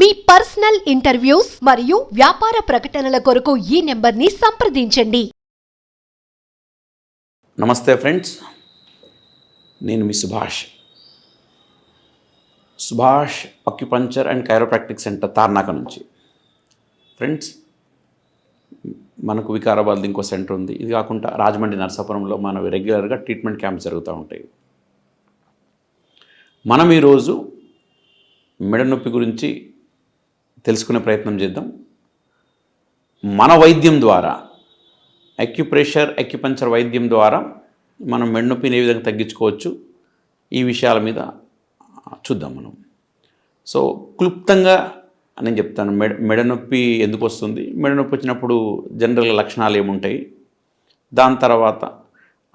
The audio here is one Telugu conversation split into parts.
మీ పర్సనల్ ఇంటర్వ్యూస్ మరియు వ్యాపార ప్రకటనల కొరకు ఈ నెంబర్ని సంప్రదించండి. నమస్తే ఫ్రెండ్స్. నేను మీ Subhash. Subhash acupuncture and chiropractic centre Tarnaka నుంచి. ఫ్రెండ్స్ మనకు వికారాబాద్లో ఇంకో సెంటర్ ఉంది. ఇది కాకుండా రాజమండ్రి నరసాపురంలో మనం రెగ్యులర్గా ట్రీట్మెంట్ క్యాంప్స్ జరుగుతూ ఉంటాయి. మనం ఈరోజు మెడ నొప్పి గురించి తెలుసుకునే ప్రయత్నం చేద్దాం. మన వైద్యం ద్వారా అక్యుప్రెషర్ అక్యుపంచర్ వైద్యం ద్వారా మనం మెడనొప్పిని ఏ విధంగా తగ్గించుకోవచ్చు ఈ విషయాల మీద చూద్దాం మనం. సో క్లుప్తంగా నేను చెప్తాను మెడ మెడనొప్పి ఎందుకు వస్తుంది? మెడనొప్పి వచ్చినప్పుడు జనరల్ లక్షణాలు ఏముంటాయి? దాని తర్వాత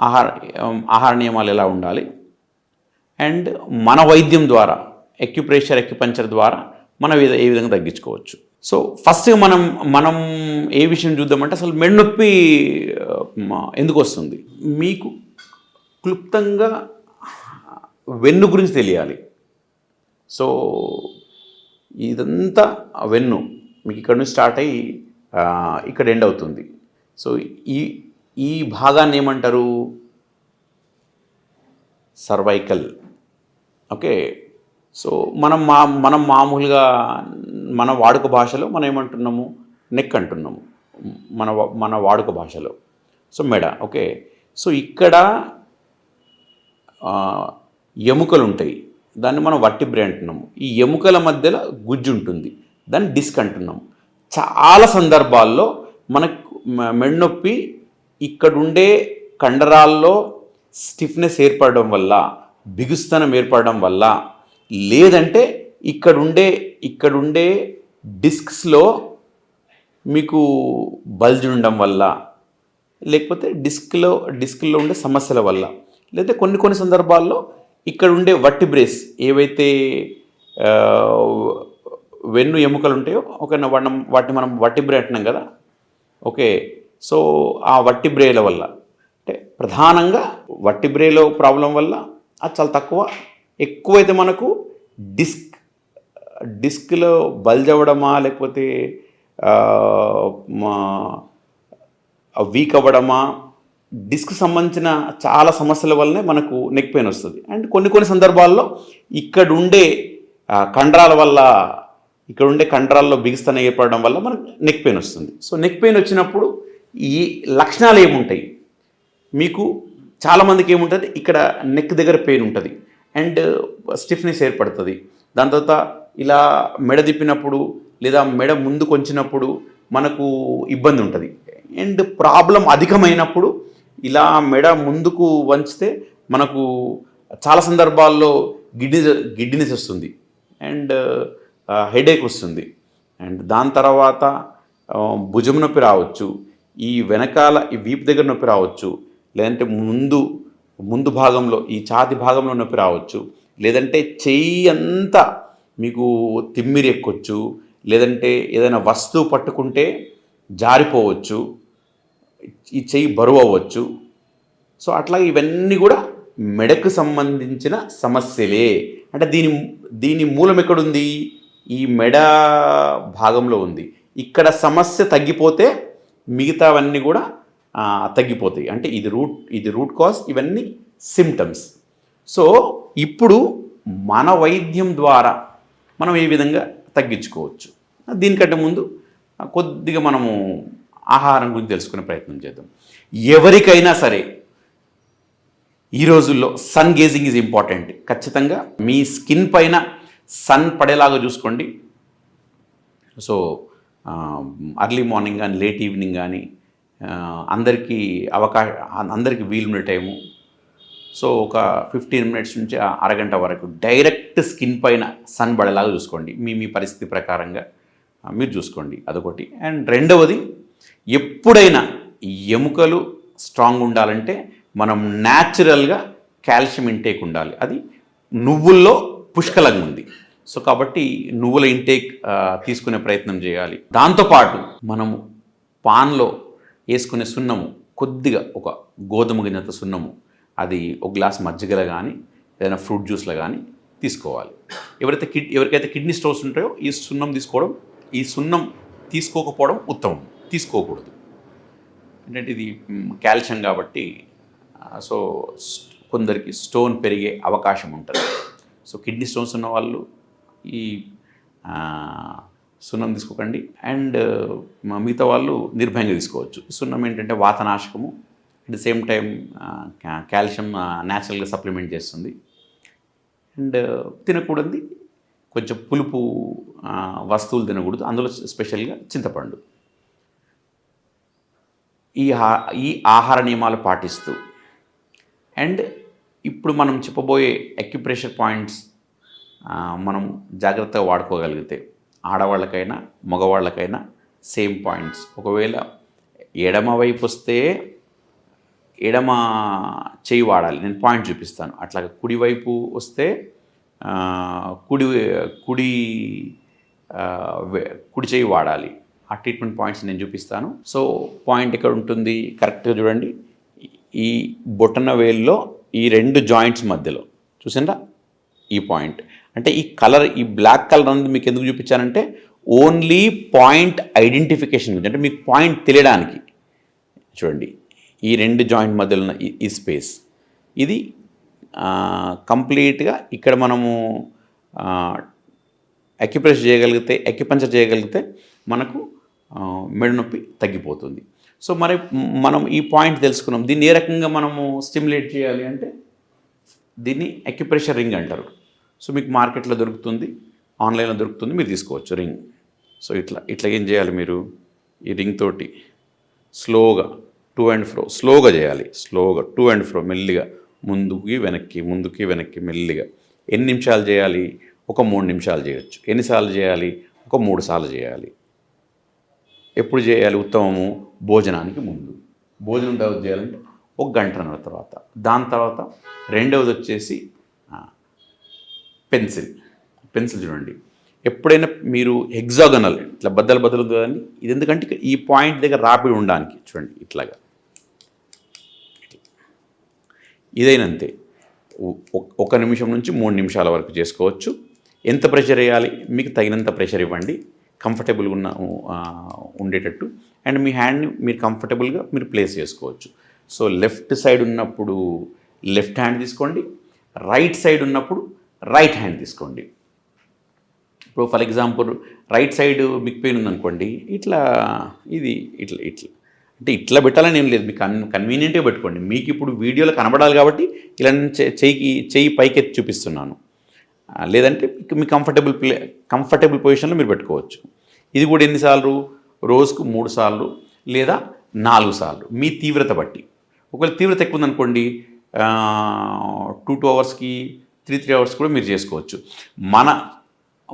ఆహార ఆహార నియమాలు ఎలా ఉండాలి? అండ్ మన వైద్యం ద్వారా ఎక్యుప్రెషర్ ఎక్యుపంచర్ ద్వారా మనం ఏ విధంగా తగ్గించుకోవచ్చు. సో ఫస్ట్ మనం మనం ఏ విషయం చూద్దామంటే అసలు మెడనొప్పి ఎందుకు వస్తుంది? మీకు క్లుప్తంగా వెన్ను గురించి తెలియాలి. సో ఇదంతా వెన్ను మీకు ఇక్కడ నుంచి స్టార్ట్ అయ్యి ఇక్కడ ఎండ్ అవుతుంది. సో ఈ ఈ భాగాన్ని ఏమంటారు? సర్వైకల్. ఓకే? సో మనం మా మనం మామూలుగా మన వాడుక భాషలో మనం ఏమంటున్నాము? నెక్ అంటున్నాము. మన మన వాడుక భాషలో. సో మెడ ఓకే. సో ఇక్కడ ఎముకలు ఉంటాయి దాన్ని మనం వట్టిబ్రే అంటున్నాము. ఈ ఎముకల మధ్యలో గుజ్జు ఉంటుంది దాన్ని డిస్క్ అంటున్నాము. చాలా సందర్భాల్లో మనకు మ- మెడనొప్పి ఇక్కడుండే కండరాల్లో స్టిఫ్నెస్ ఏర్పడడం వల్ల బిగుస్తనం ఏర్పడడం వల్ల లేదంటే ఇక్కడుండే ఇక్కడుండే డిస్క్స్లో మీకు బల్జ్ ఉండడం వల్ల లేకపోతే డిస్క్లో డిస్క్లో ఉండే సమస్యల వల్ల లేదా కొన్ని కొన్ని సందర్భాల్లో ఇక్కడ ఉండే వట్టి బ్రేస్ ఏవైతే వెన్ను ఎముకలు ఉంటాయో ఒక వాటిని వాటిని మనం వట్టి బ్రే అంటున్నాం కదా ఓకే సో ఆ వట్టి బ్రేల వల్ల అంటే ప్రధానంగా వట్టి బ్రేలో ప్రాబ్లం వల్ల అది చాలా తక్కువ ఎక్కువైతే మనకు డిస్క్ డిస్క్లో బల్జ్ అవ్వడమా లేకపోతే మా వీక్ అవ్వడమా డిస్క్ సంబంధించిన చాలా సమస్యల వల్లనే మనకు నెక్ పెయిన్ వస్తుంది. అండ్ కొన్ని కొన్ని సందర్భాల్లో ఇక్కడ ఉండే కండరాల వల్ల ఇక్కడ ఉండే కండరాల్లో బిగుస్తన ఏర్పడడం వల్ల మనకు నెక్ పెయిన్ వస్తుంది. సో నెక్ పెయిన్ వచ్చినప్పుడు ఈ లక్షణాలు ఏముంటాయి? మీకు చాలామందికి ఏముంటుంది? ఇక్కడ నెక్ దగ్గర పెయిన్ ఉంటుంది. అండ్ స్టిఫ్నెస్ ఏర్పడుతుంది. దాని తర్వాత ఇలా మెడ తిప్పినప్పుడు లేదా మెడ ముందుకు వంచినప్పుడు మనకు ఇబ్బంది ఉంటుంది. అండ్ ప్రాబ్లం అధికమైనప్పుడు ఇలా మెడ ముందుకు వంచితే మనకు చాలా సందర్భాల్లో గిడ్డి గిడ్డినెస్ వస్తుంది. అండ్ హెడేక్ వస్తుంది. అండ్ దాని తర్వాత భుజం నొప్పి రావచ్చు. ఈ వెనకాల ఈ వీపు దగ్గర నొప్పి రావచ్చు. లేదంటే ముందు ముందు భాగంలో ఈ ఛాతి భాగంలో నొప్పి రావచ్చు. లేదంటే చెయ్యి అంతా మీకు తిమ్మిరి ఎక్కొచ్చు. లేదంటే ఏదైనా వస్తువు పట్టుకుంటే జారిపోవచ్చు. ఈ చెయ్యి బరువు అవ్వచ్చు. సో అట్లా ఇవన్నీ కూడా మెడకు సంబంధించిన సమస్యలే. అంటే దీని దీని మూలం ఎక్కడుంది? ఈ మెడ భాగంలో ఉంది. ఇక్కడ సమస్య తగ్గిపోతే మిగతావన్నీ కూడా తగ్గిపోతాయి. అంటే ఇది రూట్ ఇది రూట్ కాజ్ ఇవన్నీ సిమ్టమ్స్ సో ఇప్పుడు మన వైద్యం ద్వారా మనం ఏ విధంగా తగ్గించుకోవచ్చు? దీనికంటే ముందు కొద్దిగా మనము ఆహారం గురించి తెలుసుకునే ప్రయత్నం చేద్దాం. ఎవరికైనా సరే ఈ రోజుల్లో సన్ గేజింగ్ ఈజ్ ఇంపార్టెంట్. ఖచ్చితంగా మీ స్కిన్ పైన సన్ పడేలాగా చూసుకోండి. సో అర్లీ మార్నింగ్ కానీ లేట్ ఈవినింగ్ కానీ అందరికీ అవకాశ అందరికీ వీలుండే టైము. సో ఒక ఫిఫ్టీన్ మినిట్స్ నుంచి అరగంట వరకు డైరెక్ట్ స్కిన్ పైన సన్ పడేలాగా చూసుకోండి. మీ మీ పరిస్థితి ప్రకారంగా మీరు చూసుకోండి అదొకటి. అండ్ రెండవది ఎప్పుడైనా ఎముకలు స్ట్రాంగ్ ఉండాలంటే మనం న్యాచురల్గా కాల్షియం ఇంటేక్ ఉండాలి. అది నువ్వుల్లో పుష్కలంగా ఉంది. సో కాబట్టి నువ్వుల ఇంటేక్ తీసుకునే ప్రయత్నం చేయాలి. దాంతోపాటు మనము పాన్లో వేసుకునే సున్నము కొద్దిగా ఒక గోధుమ గిన్నెత సున్నము అది ఒక గ్లాస్ మజ్జిగలో కానీ ఏదైనా ఫ్రూట్ జ్యూస్లో కానీ తీసుకోవాలి. ఎవరైతే కిడ్ ఎవరికైతే కిడ్నీ స్టోన్స్ ఉంటాయో ఈ సున్నం తీసుకోవడం ఈ సున్నం తీసుకోకపోవడం ఉత్తమం తీసుకోకూడదు. ఏంటంటే ఇది కాల్షియం కాబట్టి సో కొందరికి స్టోన్ పెరిగే అవకాశం ఉంటుంది. సో కిడ్నీ స్టోన్స్ ఉన్న వాళ్ళు ఈ సున్నం తీసుకోకండి. అండ్ మిగతా వాళ్ళు నిర్భయంగా తీసుకోవచ్చు. సున్నం ఏంటంటే వాతనాశకము. At the same time calcium న్యాచురల్గా సప్లిమెంట్ చేస్తుంది. అండ్ తినకూడదు కొంచెం పులుపు వస్తువులు తినకూడదు. అందులో స్పెషల్గా చింతపండు. ఈ ఈ ఆహార నియమాలు పాటిస్తూ. అండ్ ఇప్పుడు మనం చెప్పబోయే అక్యుప్రెషర్ పాయింట్స్ మనం జాగ్రత్తగా వాడుకోగలిగితే. ఆడవాళ్ళకైనా మగవాళ్ళకైనా సేమ్ పాయింట్స్ ఒకవేళ ఎడమ వైపు వస్తే ఎడమ చేయి వాడాలి. నేను పాయింట్ చూపిస్తాను. అట్లా కుడివైపు వస్తే కుడి కుడి కుడి చేయి వాడాలి. ఆ ట్రీట్మెంట్ పాయింట్స్ నేను చూపిస్తాను. సో పాయింట్ ఎక్కడ ఉంటుంది? కరెక్ట్గా చూడండి. ఈ బొటన వేల్లో ఈ రెండు జాయింట్స్ మధ్యలో. చూసిందా ఈ పాయింట్ అంటే ఈ కలర్ ఈ బ్లాక్ కలర్ అనేది మీకు ఎందుకు చూపించానంటే ఓన్లీ పాయింట్ ఐడెంటిఫికేషన్ గురించి అంటే మీకు పాయింట్ తెలియడానికి. చూడండి ఈ రెండు జాయింట్ మధ్యలో ఉన్న ఈ- స్పేస్. ఇది కంప్లీట్గా ఇక్కడ మనము అక్యుప్రెస్ చేయగలిగితే అక్యుపంచర్ చేయగలిగితే మనకు మెడునొప్పి మెడ నొప్పి తగ్గిపోతుంది. సో మరి మనం ఈ పాయింట్ తెలుసుకున్నాం. దీన్ని ఏ రకంగా మనము స్టిమ్యులేట్ చేయాలి అంటే దీన్ని అక్యుప్రెషర్ రింగ్ అంటారు. సో మీకు మార్కెట్లో దొరుకుతుంది ఆన్లైన్లో దొరుకుతుంది మీరు తీసుకోవచ్చు రింగ్. సో ఇట్లా ఇట్లా ఏం చేయాలి మీరు? ఈ రింగ్ తోటి స్లోగా టూ అండ్ ఫ్రో స్లోగా చేయాలి. స్లోగా టూ అండ్ ఫ్రో మెల్లిగా ముందుకి వెనక్కి ముందుకి వెనక్కి మెల్లిగా. ఎన్ని నిమిషాలు చేయాలి? ఒక మూడు నిమిషాలు చేయొచ్చు. ఎన్నిసార్లు చేయాలి? ఒక మూడు సార్లు చేయాలి. ఎప్పుడు చేయాలి? ఉత్తమము భోజనానికి ముందు. భోజనం తర్వాత చేయాలంటే ఒక గంటన్నర తర్వాత. దాని తర్వాత రెండవది వచ్చేసి పెన్సిల్. పెన్సిల్ చూడండి. ఎప్పుడైనా మీరు హెగ్జాగనల్ ఇట్లా బద్దలు బద్దలు కానీ ఇది ఎందుకంటే ఈ పాయింట్ దగ్గర రాపిడి ఉండడానికి చూడండి ఇట్లాగా. ఇదైనంతే. ఒక నిమిషం నుంచి మూడు నిమిషాల వరకు చేసుకోవచ్చు. ఎంత ప్రెషర్ వేయాలి? మీకు తగినంత ప్రెషర్ ఇవ్వండి. కంఫర్టబుల్గా ఉన్న ఉండేటట్టు. అండ్ మీ హ్యాండ్ని మీరు కంఫర్టబుల్గా మీరు ప్లేస్ చేసుకోవచ్చు. సో లెఫ్ట్ సైడ్ ఉన్నప్పుడు లెఫ్ట్ హ్యాండ్ తీసుకోండి. రైట్ సైడ్ ఉన్నప్పుడు రైట్ హ్యాండ్ తీసుకోండి. ఇప్పుడు ఫర్ ఎగ్జాంపుల్ రైట్ సైడ్ మీకు పెయిన్ ఉందనుకోండి ఇట్లా ఇది ఇట్లా ఇట్లా. అంటే ఇట్లా పెట్టాలని ఏం లేదు మీకు కన్ కన్వీనియంట్గా పెట్టుకోండి. మీకు ఇప్పుడు వీడియోలో కనబడాలి కాబట్టి ఇలా చెయ్యి చెయ్యికి చెయ్యి పైకెత్తి చూపిస్తున్నాను. లేదంటే మీకు మీ కంఫర్టబుల్ ప్లే కంఫర్టబుల్ పొజిషన్లో మీరు పెట్టుకోవచ్చు. ఇది కూడా ఎన్నిసార్లు? రోజుకు మూడు సార్లు లేదా నాలుగు సార్లు. మీ తీవ్రత బట్టి. ఒకవేళ తీవ్రత ఎక్కువ ఉందనుకోండి టూ టూ అవర్స్కి త్రీ త్రీ అవర్స్ కూడా మీరు చేసుకోవచ్చు. మన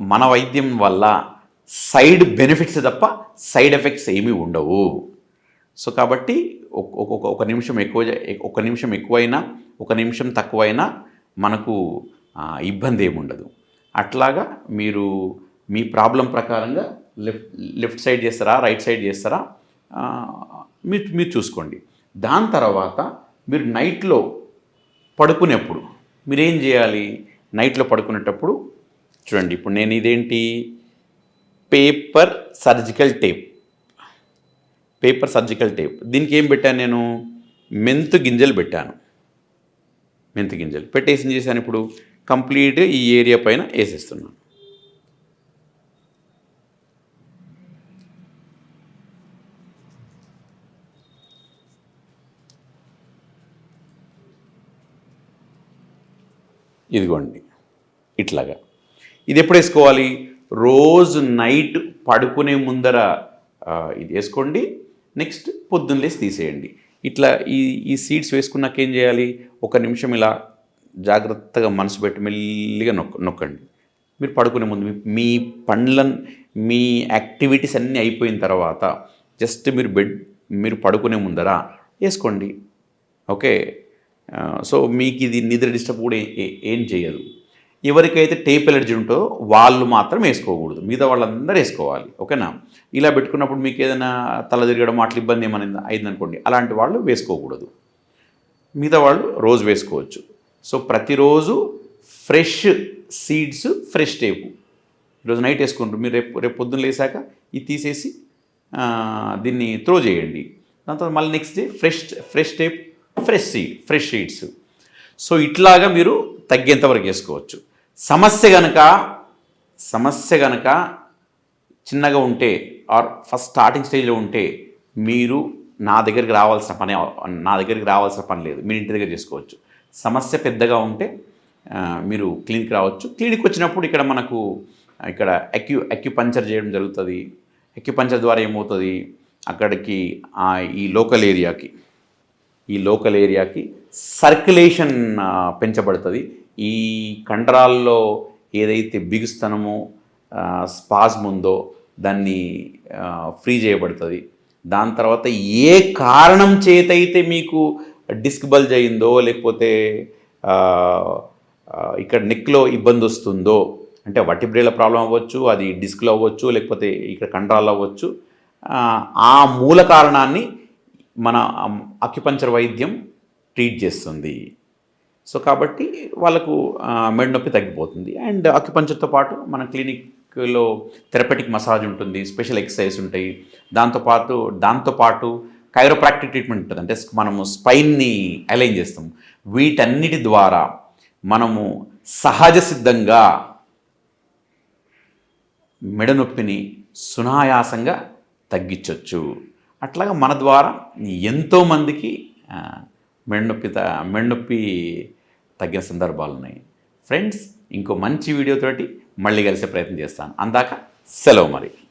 మన వైద్యం వల్ల సైడ్ బెనిఫిట్స్ తప్ప సైడ్ ఎఫెక్ట్స్ ఏమీ ఉండవు. సో కాబట్టి ఒక- ఒక నిమిషం ఎక్కువ ఒక నిమిషం ఎక్కువైనా ఒక నిమిషం తక్కువైనా మనకు ఇబ్బంది ఏముండదు అట్లాగా మీరు మీ ప్రాబ్లం ప్రకారంగా లెఫ్ట్ లెఫ్ట్ సైడ్ చేస్తారా రైట్ సైడ్ చేస్తారా మీరు మీరు చూసుకోండి. దాని తర్వాత మీరు నైట్లో పడుకునేప్పుడు మీరేం చేయాలి? నైట్లో పడుకునేటప్పుడు చూడండి ఇప్పుడు నేను ఇదేంటి? Paper surgical tape. Paper surgical tape. దీనికి ఏం పెట్టాను నేను? మెంతు గింజలు పెట్టాను. మెంతు గింజలు. పెట్టేసి చేశాను ఇప్పుడు? కంప్లీట్గా ఈ ఏరియా పైన వేసేస్తున్నాను. ఇదిగోండి ఇట్లాగా. ఇది ఎప్పుడు వేసుకోవాలి? రోజు నైట్ పడుకునే ముందర ఇది వేసుకోండి నెక్స్ట్ పొద్దున్న లేసి తీసేయండి. ఇట్లా ఈ ఈ సీడ్స్ వేసుకున్నాక ఏం చేయాలి? ఒక నిమిషం ఇలా జాగ్రత్తగా మనసు పెట్టి మెల్లిగా నొక్క నొక్కండి. మీరు పడుకునే ముందు మీ- మీ మీ యాక్టివిటీస్ అన్నీ అయిపోయిన తర్వాత జస్ట్ మీరు బెడ్ మీరు పడుకునే ముందర వేసుకోండి. ఓకే? సో మీకు ఇది నిద్ర డిస్టర్బ్ కూడా ఏం చేయదు. ఎవరికైతే టేప్ ఎలర్జీ ఉంటో వాళ్ళు మాత్రం వేసుకోకూడదు. మిగతా వాళ్ళందరూ వేసుకోవాలి. ఓకేనా? ఇలా పెట్టుకున్నప్పుడు మీకు ఏదైనా తల తిరగడం అట్లా ఇబ్బంది ఏమైనా అయిందనుకోండి. అలాంటి వాళ్ళు వేసుకోకూడదు. మిగతా వాళ్ళు రోజు వేసుకోవచ్చు. సో ప్రతిరోజు ఫ్రెష్ సీడ్స్ ఫ్రెష్ టేపు. ఈరోజు నైట్ వేసుకుంటారు. మీరు రేపు రేపు పొద్దున్న లేసాక ఇది తీసేసి దీన్ని త్రో చేయండి. దాని తర్వాత మళ్ళీ next day fresh fresh tape fresh seed fresh seeds. So ఇట్లాగా మీరు తగ్గేంతవరకు వేసుకోవచ్చు. సమస్య గనక సమస్య గనక చిన్నగా ఉంటే ఆర్ ఫస్ట్ స్టార్టింగ్ స్టేజ్లో ఉంటే మీరు నా దగ్గరికి రావాల్సిన పని నా దగ్గరికి రావాల్సిన పని లేదు. మీరు ఇంటి దగ్గర చేసుకోవచ్చు. సమస్య పెద్దగా ఉంటే మీరు క్లినిక్ రావచ్చు. క్లినిక్ వచ్చినప్పుడు ఇక్కడ మనకు ఇక్కడ అక్యూ అక్యుపంచర్ చేయడం జరుగుతుంది. అక్యుపంచర్ ద్వారా ఏమవుతుంది? అక్కడికి ఈ లోకల్ ఏరియాకి. ఈ లోకల్ ఏరియాకి సర్క్యులేషన్ పెంచబడుతుంది. ఈ కండరాల్లో ఏదైతే బిగుస్తనమో స్పాజ్మ్ ఉందో దాన్ని ఫ్రీ చేయబడుతుంది. దాని తర్వాత ఏ కారణం చేతైతే మీకు డిస్క్ బల్జ్ అయిందో లేకపోతే ఇక్కడ నెక్లో ఇబ్బంది వస్తుందో అంటే వటిబ్రేల ప్రాబ్లం అవ్వచ్చు అది డిస్క్లో అవ్వచ్చు లేకపోతే ఇక్కడ కండరాలు అవ్వచ్చు ఆ మూల కారణాన్ని మన అక్యుపంచర్ వైద్యం ట్రీట్ చేస్తుంది. సో కాబట్టి వాళ్ళకు ఆ, మెడ నొప్పి తగ్గిపోతుంది. అండ్ అక్యుపంచర్తో పాటు మన క్లినిక్లో థెరపటిక్ మసాజ్ ఉంటుంది స్పెషల్ ఎక్సర్సైజ్ ఉంటాయి. దాంతోపాటు దాంతోపాటు కైరోప్రాక్టిక్ ట్రీట్మెంట్ ఉంటుంది. అంటే మనము స్పైన్ని అలైన్ చేస్తాం. వీటన్నిటి ద్వారా మనము సహజ సిద్ధంగా మెడ నొప్పిని సునాయాసంగా తగ్గించవచ్చు అట్లాగా మన ద్వారా ఎంతోమందికి ఆ, త మెండొప్పి తగ్గిన సందర్భాలు ఉన్నాయి. ఫ్రెండ్స్ ఇంకో మంచి వీడియోతోటి మళ్ళీ కలిసే ప్రయత్నం చేస్తాను. అందాక సెలవు మరి.